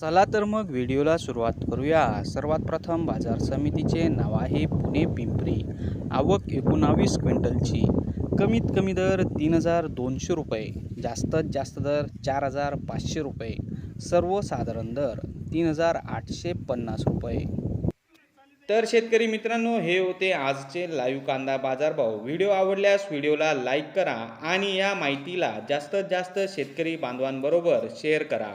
चला तर मग व्हिडिओला सुरुवात करूया. सर्वात प्रथम बाजार समितीचे नाव आहे पुणे पिंपरी. आवक एकोणावीस क्विंटलची. कमीत कमी दर तीन हजार दोनशे रुपये. जास्तीत जास्त दर चार हजार पाचशे रुपये. सर्वसाधारण दर तीन हजार आठशे पन्नास रुपये. तर शेतकरी मित्रांनो हे होते आजचे लाईव्ह कांदा बाजारभाव. व्हिडिओ आवडल्यास व्हिडिओला लाईक करा आणि या माहितीला जास्तीत जास्त शेतकरी बांधवांबरोबर शेअर करा.